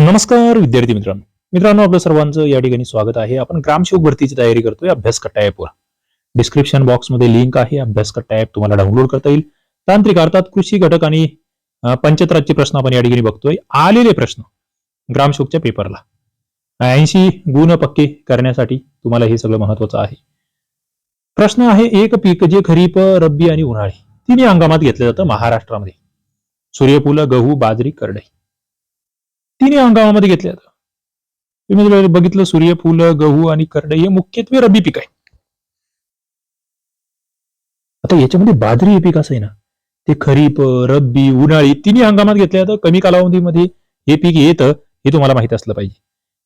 नमस्कार विद्यार्थी मित्रांनो. मित्रांनो आपलं सर्वांचं या ठिकाणी स्वागत आहे. आपण ग्रामसेवक भरतीची तयारी करतोय अभ्यास कट्टा ॲपवर. डिस्क्रिप्शन बॉक्समध्ये लिंक आहे अभ्यास कट्टा ऍप तुम्हाला डाउनलोड करता येईल. तांत्रिक अर्थात कृषी घटक आणि अं, पंचतराजचे प्रश्न आपण या ठिकाणी बघतोय. आलेले प्रश्न ग्रामसेवकच्या पेपरला. ऐंशी गुण पक्के करण्यासाठी तुम्हाला हे सगळं महत्वाचं आहे. प्रश्न आहे एक पीक जे खरीप रब्बी आणि उन्हाळी तिन्ही हंगामात घेतलं जातं महाराष्ट्रामध्ये. सूर्यफूल गहू बाजरी करडई. तिन्ही हंगामामध्ये घेतले जातं. तुम्ही जर बघितलं सूर्यफूल गहू आणि करडे हे मुख्यत्वे रब्बी पीक आहे. आता याच्यामध्ये बाजरी हे पीक असं आहे ना ते खरीप रब्बी उन्हाळी तिन्ही हंगामात घेतल्या जातं. कमी कालावधीमध्ये हे पीक येतं हे तुम्हाला माहीत असलं पाहिजे.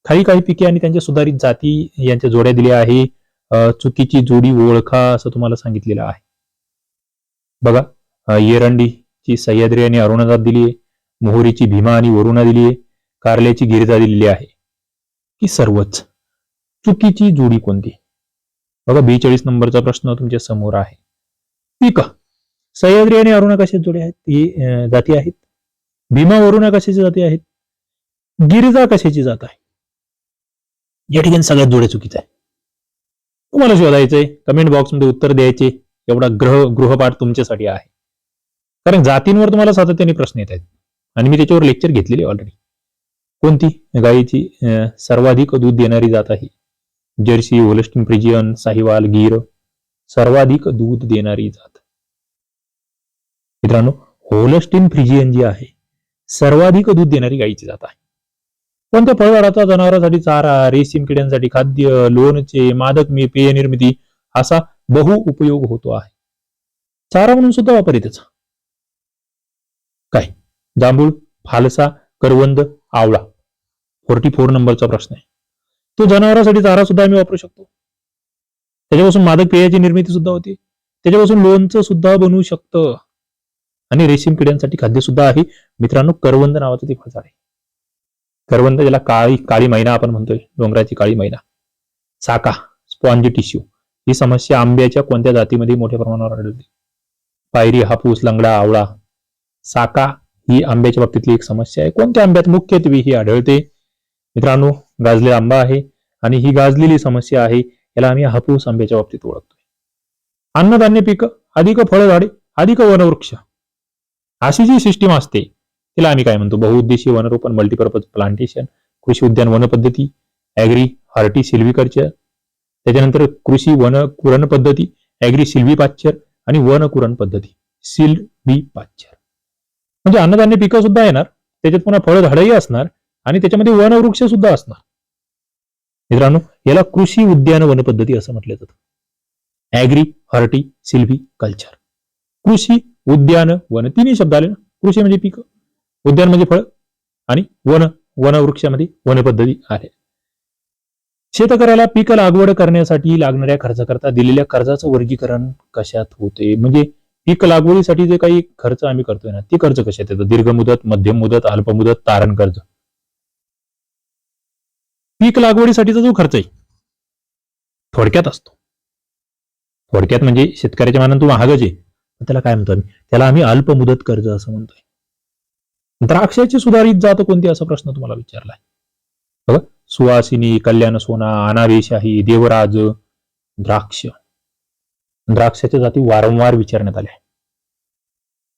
काही काही पिके आणि त्यांच्या सुधारित जाती यांच्या जोड्या दिल्या आहे. चुकीची जोडी ओळखा असं तुम्हाला सांगितलेलं आहे. बघा अं, एरंडीची सह्याद्री आणि अरुणाजात दिली आहे मोहरीची भीमा आणि वरुणा दिली आहे कारल्याची गिरिजा दिलेली आहे. की सर्वच चुकीची जोडी कोणती? बघा बेचाळीस नंबरचा प्रश्न तुमच्यासमोर आहे. पीक. सह्याद्री आणि अरुणा कशा जोडी आहेत? ती जाती आहेत. भीमा वरुणा कशाची जाती आहेत? गिरिजा कशाची जात आहे? या ठिकाणी सगळ्यात जोड्या चुकीचं आहे तुम्हाला शोधायचंय. कमेंट बॉक्समध्ये उत्तर द्यायचे. एवढा ग्रह गृहपाठ तुमच्यासाठी आहे. कारण जातींवर तुम्हाला सातत्याने प्रश्न येत आहेत. आणि मी त्याच्यावर लेक्चर घेतलेले ऑलरेडी कोणती गायीची सर्वाधिक दूध देणारी जात आहे? Jersey Holstein Friesian Sahiwal Gir सर्वाधिक दूध देणारी जात. मित्रांनो होलस्टिन फ्रिजियन जी आहे सर्वाधिक दूध देणारी गायीची जात आहे. कोणत्या फळझाडाचा जनावरांसाठी चारा रेशीम किड्यांसाठी खाद्य लोणचे मादक मी पेय निर्मिती असा बहु उपयोग होतो आहे. चारा म्हणून सुद्धा वापर त्याचा काय? जांभूळ फालसा करवंद आवळा. फोर्टी फोर नंबरचा प्रश्न आहे. तो जनावरांसाठी चारा सुद्धा आम्ही वापरू शकतो. त्याच्यापासून मादक पेयाची निर्मिती सुद्धा होते. त्याच्यापासून लोणचं सुद्धा बनवू शकतं. आणि रेशीम किड्यांसाठी खाद्य सुद्धा आहे. मित्रांनो करवंद नावाचं ते फळ आहे करवंद ज्याला काळी काळी मैना आपण म्हणतोय. डोंगराची काळी मैना. साका स्पॉन्ज टिश्यू. ही समस्या आंब्याच्या कोणत्या जातीमध्ये मोठ्या प्रमाणावर आढळते पायरी हापूस लंगडा आवळा. साका ही आंब्याच्या बाबतीतली एक समस्या आहे. कोणत्या आंब्यात मुख्यत्वे ही आढळते? मित्रांनो गाजलेला आंबा आहे आणि ही गाजलेली समस्या आहे याला आम्ही हापूस आंब्याच्या बाबतीत ओळखतोय. अन्नधान्य पिकं अधिक फळझाडे अधिक वनवृक्ष. अशी जी सिस्टीम असते तिला आम्ही काय म्हणतो? बहुउद्देशीय वनरोपण मल्टीपर्पज प्लांटेशन कृषी उद्यान वन पद्धती ॲग्री सिल्वी कल्चर त्याच्यानंतर कृषी वन कुरण पद्धती ॲग्री सिल्वी पाच्चर आणि वन कुरण पद्धती सिल्वी पाच्चर म्हणजे अन्नधान्य पिकं सुद्धा येणार त्याच्यात पुन्हा फळझाडंही असणार आणि त्याच्यामध्ये वनवृक्ष सुद्धा असणार. मित्रांनो याला कृषी उद्यान वनपद्धती असं म्हटलं जातं. ऍग्री हॉर्टी सिल्व्ही कल्चर कृषी उद्यान वन तिन्ही शब्द आले ना? कृषी म्हणजे पीक उद्यान म्हणजे फळ आणि वन वनवृक्षामध्ये वनपद्धती आले शेतकऱ्याला पीक लागवड करण्यासाठी लागणाऱ्या खर्चाकरता दिलेल्या कर्जाचं वर्गीकरण कशात होते? म्हणजे पीक लागवडीसाठी जे काही खर्च आम्ही करतोय ना ते कर्ज कशात येतं दीर्घ मुदत मध्यम मुदत अल्प मुदत तारण कर्ज. पीक लागवडीसाठीचा जो खर्च आहे थोडक्यात असतो. थोडक्यात म्हणजे शेतकऱ्याच्या मानाने तो महागच आहे. त्याला काय म्हणतो आम्ही? त्याला आम्ही अल्प मुदत कर्ज असं म्हणतोय. द्राक्षाची सुधारित जात कोणती असा प्रश्न तुम्हाला विचारलाय? बघा सुवासिनी कल्याण सोना अनावेशाही देवराज द्राक्ष. द्राक्षाच्या जाती वारंवार विचारण्यात आल्या.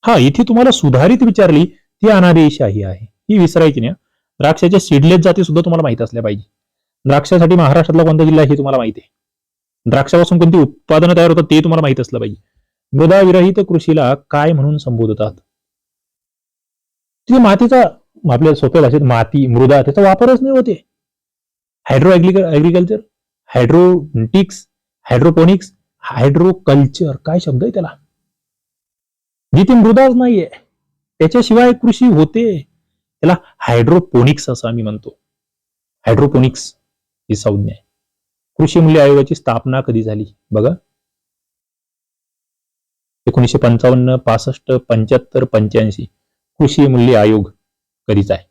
हा इथे तुम्हाला सुधारित विचारली ती अनादेशाही आहे. ही विसरायची नाही. द्राक्षाच्या सीडलेस जाती सुद्धा तुम्हाला माहीत असल्या पाहिजे. द्राक्षासाठी महाराष्ट्रातला कोणता जिल्हा आहे हे तुम्हाला माहिती आहे. द्राक्षापासून कोणती उत्पादनं तयार होतात ते तुम्हाला माहीत असलं पाहिजे. मृदा विरहित कृषीला काय म्हणून संबोधतात? तिथे मातीचा आपल्या सोप्या भाषेत माती मृदा त्याचा वापरच नाही होते hydro agriculture hydrotics hydroponics hydroculture काय शब्द आहे त्याला? जिथे मृदाच नाहीये त्याच्याशिवाय कृषी होते. त्याला हायड्रोपोनिक्स असं आम्ही म्हणतो. हायड्रोपोनिक्स ही संज्ञा आहे. कृषी मूल्य आयोगाची स्थापना कधी झाली? बघा. एकोणीसशे पंचावन्न पासष्ट पंच्याहत्तर पंच्याऐंशी. कृषी मूल्य आयोग कधीच आहे?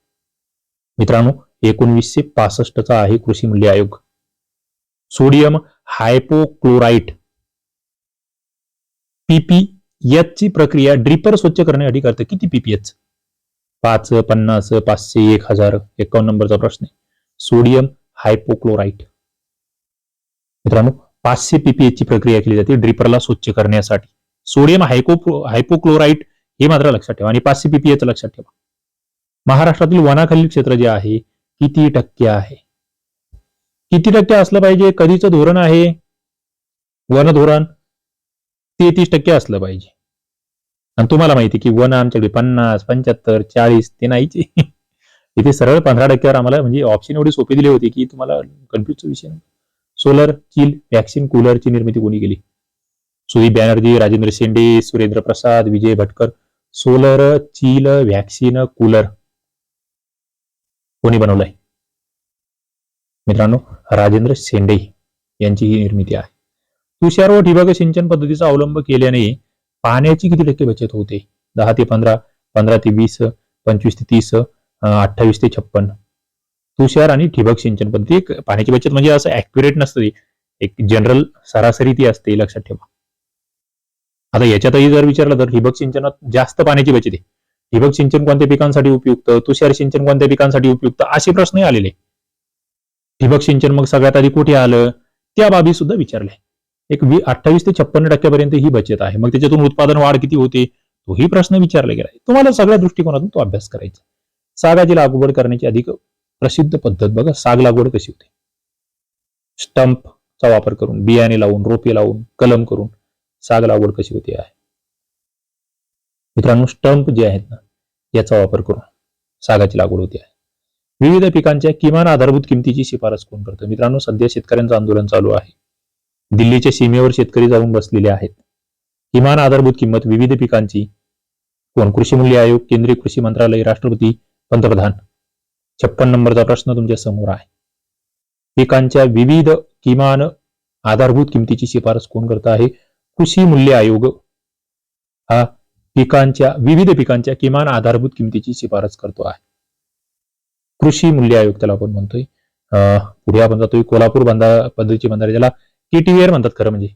मित्रांनो एकोणवीसशे पासष्टचा आहे कृषी मूल्य आयोग. सोडियम हायपोक्लोराईट पीपीएच ची प्रक्रिया ड्रिपर स्वच्छ करण्यासाठी करते. किती पीपीएच पाच पन्नास पाचशे एक हजार एकावन्न नंबरचा प्रश्न आहे. Sodium hypochlorite. मित्रांनो पाचशे पीपीएच ची प्रक्रिया केली जाते ड्रिपरला स्वच्छ करण्यासाठी. सोडियम हायको हायपोक्लोराईट हे मात्र लक्षात ठेवा आणि पाचशे पीपीएच लक्षात ठेवा. महाराष्ट्रातील वनाखालील क्षेत्र जे आहे किती टक्के आहे? किती टक्के असलं पाहिजे? कधीचं धोरण आहे? वन धोरण तेहतीस टक्के असलं पाहिजे. आणि तुम्हाला माहिती की वन आमच्याकडे पन्नास पंच्याहत्तर चाळीस ते नाहीचे इथे सरळ पंधरा टक्क्यावर आम्हाला म्हणजे ऑप्शन एवढी सोपी दिली होती की तुम्हाला कन्फ्युजचा विषय सोलर चिल वॅक्सिन कूलरची निर्मिती कोणी केली? Sudeep Banerjee Rajendra Shende Surendra Prasad Vijay Bhatkar. Solar chill vaccine cooler कोणी बनवलंय? मित्रांनो राजेंद्र शेंडे यांची ही निर्मिती आहे. तुषार व ठिबक सिंचन पद्धतीचा अवलंब केल्याने पाण्याची किती टक्के बचत होते? दहा ते पंधरा पंधरा ते वीस पंचवीस ते तीस अठ्ठावीस ते छप्पन. तुषार आणि ठिबक सिंचन पद्धती एक पाण्याची बचत म्हणजे असं ऍक्युरेट नसतं एक जनरल सरासरी ती असते लक्षात ठेवा. आता याच्यातही जर विचारलं तर ठिबक सिंचनात जास्त पाण्याची बचत आहे. ठिबक सिंचन कोणत्या पिकांसाठी उपयुक्त? तुषार सिंचन कोणत्या पिकांसाठी उपयुक्त? असे प्रश्नही आलेले. ठिबक सिंचन मग सगळ्यात आधी कुठे आलं? त्या बाबी सुद्धा विचारल्या एक वी अठ्ठावीस ते छप्पन्न टक्क्यापर्यंत ही बचत आहे. मग त्याच्यातून उत्पादन वाढ किती होते? तोही प्रश्न विचारला गेला तुम्हाला सगळ्या दृष्टिकोनातून तो अभ्यास करायचा सागाची लागवड करण्याची अधिक प्रसिद्ध पद्धत बघा साग लागवड कशी होते? स्टंपचा वापर करून बियाणे लावून रोपे लावून कलम करून साग लागवड कशी होते? आहे. मित्रांनो स्टंप जे आहेत ना याचा वापर करून सागाची लागवड होते. आहे. विविध पिकांच्या किमान आधारभूत किमतीची शिफारस कोण करतं? मित्रांनो सध्या शेतकऱ्यांचं आंदोलन चालू आहे. दिल्लीच्या सीमेवर शेतकरी जाऊन बसलेले आहेत. किमान आधारभूत किंमत विविध पिकांची. कोण कृषी मूल्य आयोग केंद्रीय कृषी मंत्रालय राष्ट्रपती पंतप्रधान. छप्पन नंबरचा प्रश्न तुमच्यासमोर आहे. पिकांच्या विविध किमान आधारभूत किमतीची शिफारस कोण करत आहे? कृषी मूल्य आयोग. हा पिकांच्या विविध पिकांच्या किमान आधारभूत किमतीची शिफारस करतो आहे. कृषी मूल्य आयोग त्याला आपण म्हणतोय. अं, पुढे आपण जातोय कोल्हापूर बंधा पद्धतीची बंधारे ज्याला केटीव्हीआर म्हणतात खरं म्हणजे.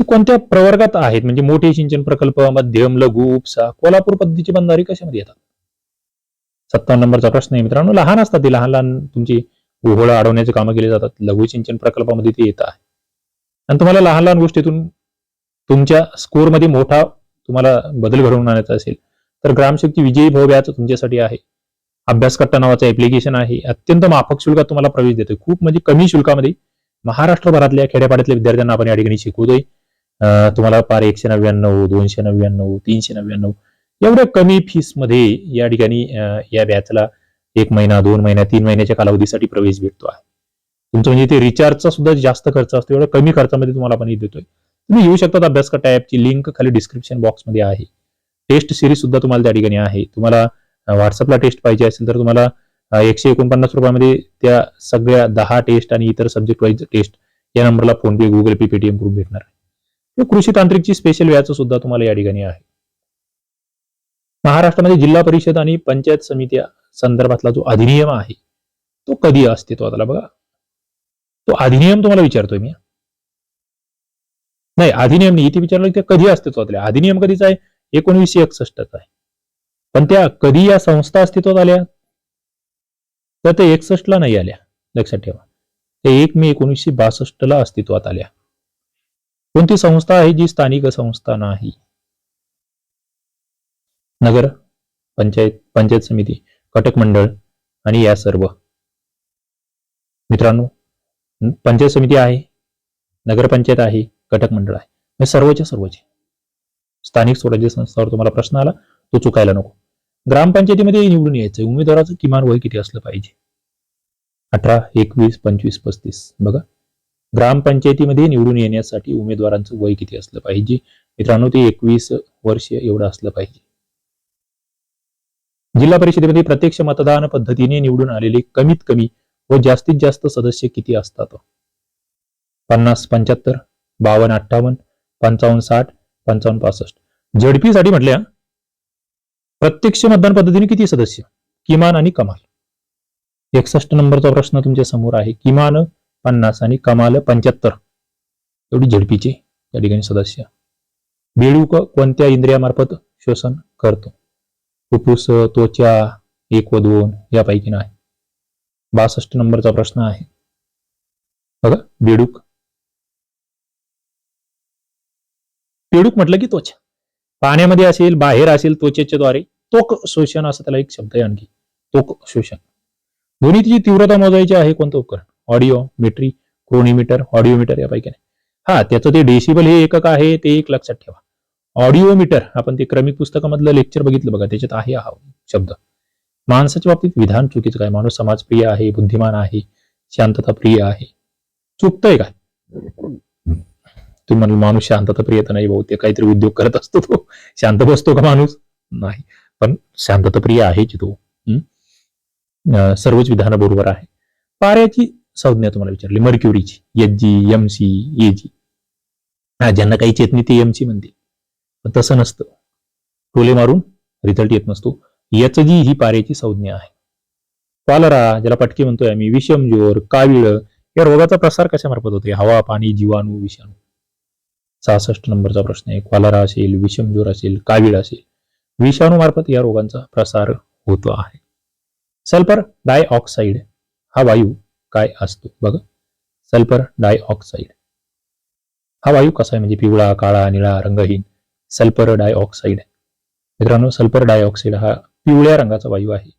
ती कोणत्या प्रवर्गात आहेत? म्हणजे मोठे सिंचन प्रकल्प मध्यम लघु उपसा कोल्हापूर पद्धतीची बंधारी कशामध्ये येतात? सत्तावन्न नंबरचा प्रश्न आहे मित्रांनो. लहान असतात ते. लहान लहान तुमची ओहोळ अडवण्याचे कामं केली जातात. लघु सिंचन प्रकल्पामध्ये ते येत आहे. आणि तुम्हाला लहान लहान गोष्टीतून तुमच्या स्कोरमध्ये मोठा तुम्हाला बदल घडवून आणायचा असेल तर ग्रामशक्ती विजयी भाऊ तुमच्यासाठी आहे. अभ्यासकट्टा नावाचं ऍप्लिकेशन आहे. अत्यंत माफक शुल्कात तुम्हाला प्रवेश देतोय. खूप म्हणजे कमी शुल्कामध्ये महाराष्ट्रभरातल्या खेड्यापाड्यातल्या विद्यार्थ्यांना आपण या ठिकाणी शिकवतोय. तुम्हाला पार एकशे नव्याण्णव दोनशे नव्याण्णव तीनशे नव्याण्णव एवढ्या कमी फीसमध्ये या ठिकाणी या बॅचला एक महिना दोन महिना तीन महिन्याच्या कालावधीसाठी प्रवेश भेटतो आहे. तुमचं म्हणजे ते रिचार्जचा सुद्धा जास्त खर्च असतो. एवढ्या कमी खर्चामध्ये तुम्हाला आपण देतोय. तुम्ही येऊ शकता अभ्यासकट्टा ऍपची लिंक खाली डिस्क्रिप्शन बॉक्समध्ये आहे. टेस्ट सिरीज सुद्धा तुम्हाला त्या ठिकाणी आहे. तुम्हाला व्हॉट्सअपला टेस्ट पाहिजे असेल तर तुम्हाला एकशे एकोणपन्नास रुपयामध्ये त्या सगळ्या दहा टेस्ट आणि इतर सब्जेक्ट वाईज टेस्ट या नंबरला फोन पे गुगल पे पेटीएम करून भेटणार आहे. कृषी तांत्रिकची स्पेशल व्याज सुद्धा तुम्हाला या ठिकाणी आहे. महाराष्ट्रामध्ये जिल्हा परिषद आणि पंचायत समित्या संदर्भातला जो अधिनियम आहे तो कधी अस्तित्वात आला बघा. तो अधिनियम तुम्हाला विचारतोय मी नाही अधिनियम नाही इथे विचारलं की ते कधी अस्तित्वात आले अधिनियम कधीचा आहे? एकोणीसशे एकसष्टचा आहे. पण त्या कधी या संस्था अस्तित्वात आल्या? तर ते एकसष्टला नाही आल्या. लक्षात ठेवा. ते एक मे एकोणीसशे बासष्टला अस्तित्वात आल्या. कोणती संस्था आहे जी स्थानिक संस्था नाही? नगर पंचायत पंचायत समिती कटक मंडळ आणि या सर्व. मित्रांनो पंचायत समिती आहे नगरपंचायत आहे कटक मंडळ आहे. हे सर्वच्या सर्वचे. स्थानिक स्वराज्य संस्थावर तुम्हाला प्रश्न आला तो चुकायला नको. ग्रामपंचायतीमध्ये निवडून यायचं उमेदवाराचं किमान वय किती असलं पाहिजे? अठरा एकवीस पंचवीस पस्तीस. बघा. ग्रामपंचायतीमध्ये निवडून येण्यासाठी उमेदवारांचं वय किती असलं पाहिजे? मित्रांनो ते एकवीस वर्ष एवढं असलं पाहिजे. जिल्हा परिषदेमध्ये प्रत्यक्ष मतदान पद्धतीने निवडून आलेले कमीत कमी व जास्तीत जास्त सदस्य किती असतात? पन्नास पंच्याहत्तर बावन्न अठ्ठावन्न पंचावन्न साठ पंचावन्न पासष्ट. झडपीसाठी म्हटल्या प्रत्यक्ष मतदान पद्धतीने किती सदस्य? किमान आणि कमाल. एकसष्ट नंबरचा प्रश्न तुमच्यासमोर आहे. किमान पन्नास आणि कमाल पंच्याहत्तर. एवढी झडपीचे या ठिकाणी सदस्य. बेडूक कोणत्या इंद्रियामार्फत श्वसन करतो? फुफ्फुस त्वचा एक व दोन यापैकी नाही. बासष्ट नंबरचा प्रश्न आहे. बघा बेडूक. बेडूक म्हटलं की त्वचा. पाण्यामध्ये असेल बाहेर असेल त्वचेच्या द्वारे तोक शोषण असं त्याला एक शब्द आहे आणखी. तोक शोषण. ध्वनीची तीव्रता मोजायची आहे कोणतं उपकरण? ऑडिओ मेट्री क्रोनीमीटर ऑडिओमीटर यापैकी नाही. हा त्याचं ते डेसिबल हे एकक आहे ते एक लक्षात ठेवा. ऑडिओमीटर आपण ते क्रमिक पुस्तकामधलं लेक्चर बघितलं बघा त्याच्यात आहे हा शब्द. माणसाच्या बाबतीत विधान चुकीचं काय? माणूस समाजप्रिय आहे बुद्धिमान आहे शांतता प्रिय आहे. चुकतंय काय? तुम्हाला माणूस शांतता प्रिय तर नाही बहुतेक काहीतरी उद्योग करत असतो तो. शांत बसतो का माणूस? नाही. पण शांतता प्रिय आहे की तो हम्म? सर्वच विधानं बरोबर आहे. पाऱ्याची संज्ञा तुम्हाला विचारली. मर्क्युरीची H G M C A G हा ज्यांना काही चेतनी ते एम सी म्हणते पण तसं नसतं. टोले मारून रिझल्ट येत नसतो. याच जी ही पाऱ्याची संज्ञा आहे. कॉलरा ज्याला पटके म्हणतोय आम्ही विषमजोर काविळ या रोगाचा प्रसार कशामार्फत होतो हवा पाणी जीवाणू विषाणू. सहासष्ट नंबरचा प्रश्न आहे. कॉलरा असेल विषमजोर असेल कावीळ असेल. विषाणूमार्फत या रोगांचा प्रसार होतो आहे. सल्फर डायऑक्साईड हा वायू काय असतो? बघा. Sulphur dioxide. हा वायू कसा आहे? म्हणजे पिवळा काळा निळा रंगहीन. सल्फर डायऑक्साईड मित्रांनो सल्फर डायऑक्साईड हा पिवळ्या रंगाचा वायू आहे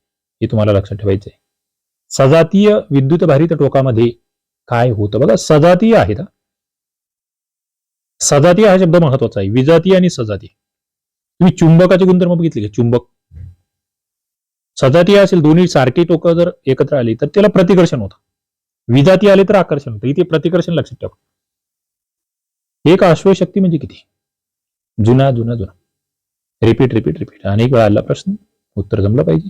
हे तुम्हाला लक्षात ठेवायचं आहे. सजातीय विद्युत भारित टोकामध्ये काय होतं? बघा सजातीय आहेत सजातीय हा शब्द महत्त्वाचा आहे. विजातीय आणि सजातीय. तुम्ही चुंबकाचे गुणधर्म बघितले का? चुंबक. सजातीय असेल दोन्ही सारखी टोकं जर एकत्र आली तर त्याला प्रतिकर्षण होतं. विजाती आले तर आकर्षण होतं. इथे प्रतिकर्षण लक्षात ठेवा. एक अश्वशक्ती म्हणजे किती? जुना जुना जुना. रिपीट रिपीट रिपीट अनेक वेळा आला प्रश्न. उत्तर जमलं पाहिजे.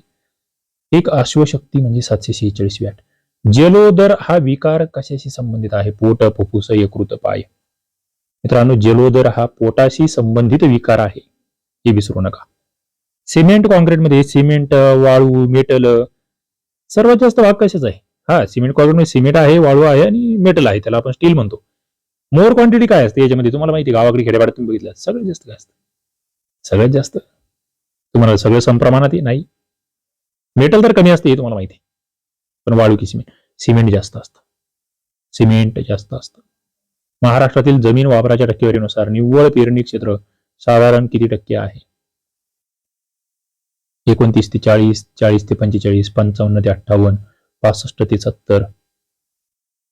एक अश्वशक्ती म्हणजे सातशे शेहेचाळीस वॅट. जलोदर हा विकार कशाशी संबंधित आहे? पोट फुफ्फुस यकृत पाय. मित्रांनो जलोदर हा पोटाशी संबंधित विकार आहे. हे विसरू नका. सिमेंट कॉन्क्रीटमध्ये सिमेंट वाळू मेटल सर्वात जास्त भाग कशाच आहे? हा सिमेंट कॉन्क्रीटमध्ये सिमेंट आहे वाळू आहे आणि मेटल आहे त्याला आपण स्टील म्हणतो. मोर क्वांटिटी काय असते याच्यामध्ये? तुम्हाला माहिती आहे, गावाकडे खेड्यापाड्यात तुम्ही बघितलं सगळ्यात जास्त काय असतं? सगळ्यात जास्त? तुम्हाला सगळं समप्रमाणात आहे? नाही? मेटल तर कमी असते हे तुम्हाला माहिती आहे. पण वाळू की सिमेंट? सिमेंट जास्त असतं. सिमेंट जास्त असतं. महाराष्ट्रातील जमीन वापराच्या टक्केवारीनुसार निव्वळ पेरणी क्षेत्र साधारण किती टक्के आहे? एकोणतीस ते चाळीस चाळीस ते पंचेचाळीस पंचावन्न ते अठ्ठावन्न पासष्ट ते सत्तर.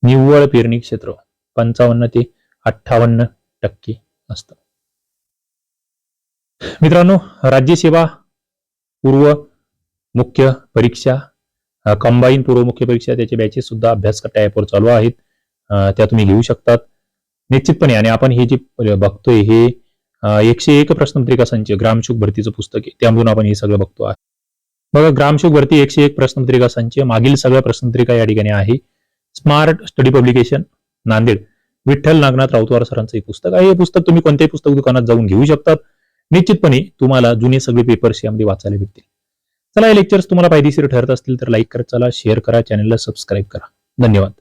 निव्वळ पेरणी क्षेत्र पंचावन्न ते अठ्ठावन्न टक्के असत. मित्रांनो राज्यसेवा पूर्व मुख्य परीक्षा कंबाईन पूर्व मुख्य परीक्षा त्याचे बॅचेस सुद्धा अभ्यासकट्टा ॲपवर चालू आहेत. त्या तुम्ही घेऊ शकतात. निश्चितपणे आणि आपण हे जे बघतोय हे एकशे एक प्रश्नपत्रिका संच ग्रामशुक भरतीचं पुस्तक आहे. त्यामधून आपण हे सगळं बघतो आहे. बघा ग्रामशुक भरती एकशे एक प्रश्नपत्रिका संच. मागील सगळ्या प्रश्नपत्रिका या ठिकाणी आहे. Smart study publication Nanded. Vitthal Nagnath Rautwar सरांचं हे पुस्तक आहे. हे पुस्तक तुम्ही कोणत्याही पुस्तक दुकानात जाऊन घेऊ शकतात. निश्चितपणे तुम्हाला जुने सगळे पेपर्स यामध्ये वाचायला भेटतील. चला हे लेक्चर्स तुम्हाला फायदेशीर ठरत असतील तर लाईक करत चला शेअर करा चॅनलला सबस्क्राईब करा. धन्यवाद.